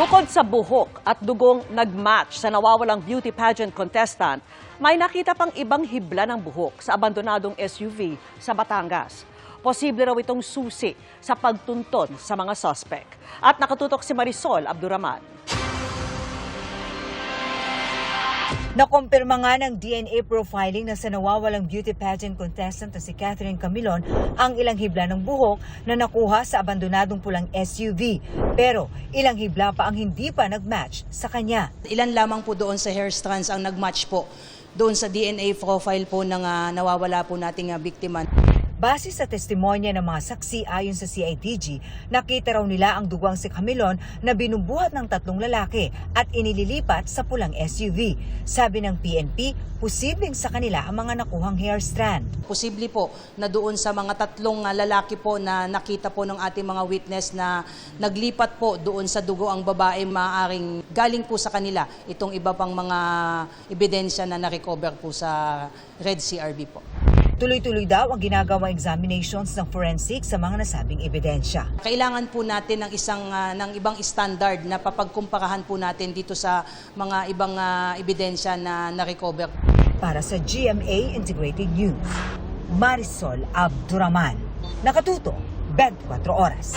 Bukod sa buhok at dugong nagmatch sa nawawalang beauty pageant contestant, may nakita pang ibang hibla ng buhok sa abandonadong SUV sa Batangas. Posible raw itong susi sa pagtunton sa mga suspect. At nakatutok si Marisol Abduraman. Nakumpirma nga ng DNA profiling na sa nawawalang beauty pageant contestant na si Catherine Camilon ang ilang hibla ng buhok na nakuha sa abandonadong pulang SUV. Pero ilang hibla pa ang hindi pa nag-match sa kanya. Ilan lamang po doon sa hair strands ang nagmatch po doon sa DNA profile po ng ah, nawawala po nating ah, biktima. Base sa testimonya ng mga saksi ayon sa CIDG, nakita raw nila ang duwang si Camilon na binubuhat ng tatlong lalaki at inililipat sa pulang SUV. Sabi ng PNP, posibleng sa kanila ang mga nakuhang hair strand. Posible po na doon sa mga tatlong ah, lalaki po na nakita po ng ating mga witness na naglipat po doon sa dugo ang babae maaaring galing po sa kanila itong iba pang mga ebidensya na na-recover po sa Red CRB po. Tuloy-tuloy daw ang ginagawang examinations ng forensic sa mga nasabing ebidensya. Kailangan po natin ng isang ah, ng ibang standard na papagkumparahan po natin dito sa mga ibang ah, ebidensya na na-recover. Para sa GMA Integrated News, Marisol Abduraman. Nakatuto, 24 oras.